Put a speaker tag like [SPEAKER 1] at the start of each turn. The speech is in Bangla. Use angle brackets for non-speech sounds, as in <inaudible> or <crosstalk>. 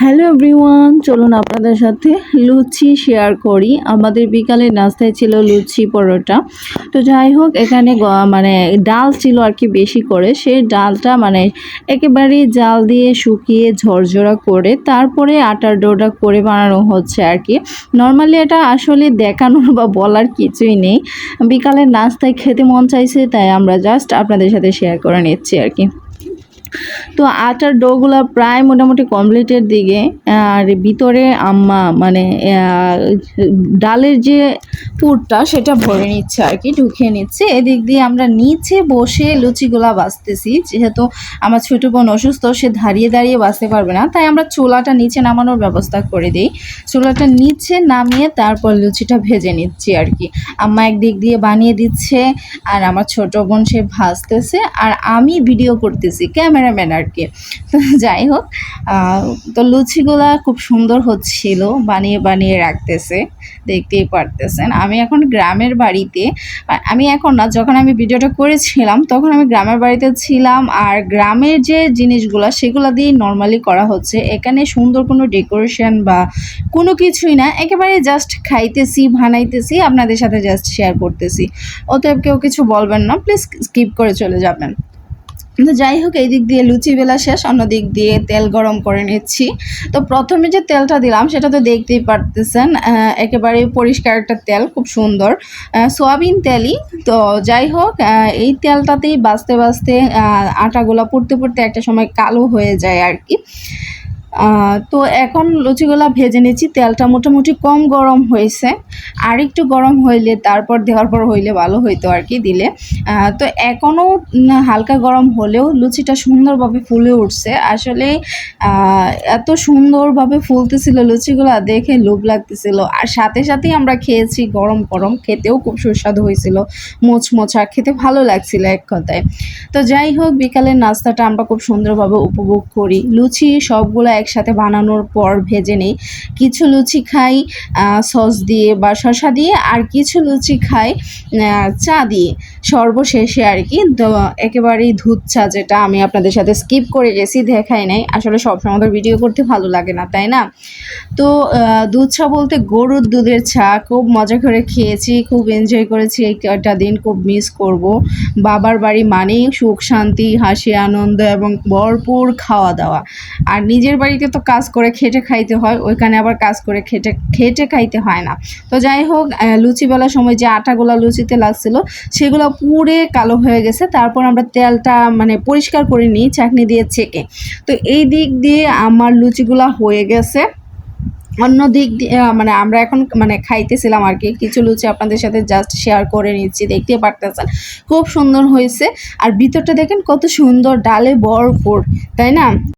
[SPEAKER 1] হ্যালো এভরিওয়ান, চলুন আপনাদের সাথে লুচি শেয়ার করি। আমাদের বিকালে নাস্তায় ছিল লুচি পরোটা। তো যাই হোক, এখানে মানে ডাল ছিল আর কি বেশি করে। সেই ডালটা মানে একেবারেই জাল দিয়ে শুকিয়ে ঝরঝরা করে তারপরে আটার ডোটা করে বানানো হচ্ছে আর কি। নর্মালি এটা আসলে দেখানোর বা বলার কিছুই নেই। বিকালের নাস্তায় খেতে মন চাইছে, তাই আমরা জাস্ট আপনাদের সাথে শেয়ার করে নিচ্ছি আর কি। তো আটার ডোগুলো প্রায় মোটামুটি কমপ্লিটের দিকে, আর ভিতরে আম্মা মানে ডালের যে পুরটা সেটা ভরে নিচ্ছে আর কি, ঢুকিয়ে নিচ্ছে। এদিক দিয়ে আমরা নিচে বসে লুচিগুলা বাছতেছি যেহেতু আমার ছোটো বোন অসুস্থ, সে দাঁড়িয়ে দাঁড়িয়ে বাঁচতে পারবে না। তাই আমরা চোলাটা নিচে নামানোর ব্যবস্থা করে দিই। চুলাটা নিচে নামিয়ে তারপর লুচিটা ভেজে নিচ্ছি আর কি। আম্মা একদিক দিয়ে বানিয়ে দিচ্ছে, আর আমার ছোট বোন সে ভাজতেছে। আর আমি ভিডিও করতেছি। ক্যামেরাম্যান আর কি। তো <laughs> যাই হোক তো লুচিগুলা খুব সুন্দর হচ্ছিল, বানিয়ে বানিয়ে রাখতেছে, দেখতেই পারতেছেন। আমি এখন গ্রামের বাড়িতে আমি এখন না, যখন আমি ভিডিওটা করেছিলাম, তখন আমি গ্রামের বাড়িতে ছিলাম, আর গ্রামের যে জিনিসগুলো, সেগুলো দিয়ে নর্মালি করা হচ্ছে। এখানে সুন্দর কোনো ডেকোরেশন বা কোনো কিছুই না, একেবারে জাস্ট খাইতেছি, বানাইতেছি, আপনাদের সাথে জাস্ট শেয়ার করতেছি। অতএব কেউ কিছু বলবেন না প্লিজ স্কিপ করে চলে যাবেন। তো যাই হোক, এই দিক দিয়ে লুচি বেলা শেষ, অন্য দিক দিয়ে তেল গরম করে নিচ্ছি। তো প্রথমে যে তেলটা দিলাম, সেটা তো দেখতেই পারতেছেন একেবারে পরিষ্কার একটা তেল, খুব সুন্দর। সোয়াবিন তেলই। তো যাই হোক এই তেলটাতেই বাঁচতে বাঁচতে আটাগুলো পড়তে পড়তে একটা সময় কালো হয়ে যায় আর কি। তো এখন লুচিগুলা ভেজে নিচ্ছি। তেলটা মোটামুটি কম গরম হয়েছে। আর একটু গরম হইলে, তারপর দেওয়ার পর হইলে ভালো হইতো আর কি দিলে। তো এখনও হালকা গরম হলেও লুচিটা সুন্দরভাবে ফুলে উঠছে। আসলে এত সুন্দরভাবে ফুলতেছিল লুচিগুলো, দেখে লোভ লাগতেছিল। আর সাথে সাথেই আমরা খেয়েছি গরম গরম। খেতেও খুব সুস্বাদু হয়েছিল। মোচমোচা, খেতে ভালো লাগছিল এক কথায়। তো যাই হোক, বিকালের নাস্তাটা আমরা খুব সুন্দরভাবে উপভোগ করি। লুচি সবগুলো একসাথে বানানোর পর ভেজে নিই। কিছু লুচি খাই সস দিয়ে বা শসা দিয়ে, আর কিছু লুচি খাই চা দিয়ে। সর্বশেষে আর কি একেবারেই দুধ চা যেটা আমি আপনাদের সাথে স্কিপ করে গেছি, দেখাই নাই। আসলে সবসময় তো ভিডিও করতে ভালো লাগে না, তাই না? তো দুধ চা বলতে গরুর দুধের চা, খুব মজা করে খেয়েছি, খুব এনজয় করেছি। এই কয়টা দিন খুব মিস করব। বাবার বাড়ি মানেই সুখ, শান্তি, হাসি, আনন্দ এবং ভরপুর খাওয়া দাওয়া আর নিজের বাড়িতে তো কাজ করে খেটে খাইতে হয়, ওইখানে আবার কাজ করে খেটে খেটে খাইতে হয় না। তো যাই হোক লুচি বেলার সময় যে আটাগুলো লুচিতে লাগছিল, সেগুলো পুড়ে কালো হয়ে গেছে, তারপর আমরা তেলটা মানে পরিষ্কার করে নিই, চাকনি দিয়ে ছেঁকে। তো এই দিক দিয়ে আমার লুচিগুলা হয়ে গেছে। অন্য দিক দিয়ে মানে আমরা এখন মানে খাইতেছিলাম আর কি, কিছু লুচি আপনাদের সাথে জাস্ট শেয়ার করে নিচ্ছি, দেখতে পারতেছেন। খুব সুন্দর হয়েছে। আর ভিতরটা দেখেন কত সুন্দর, ডালে ভরপুর, তাই না?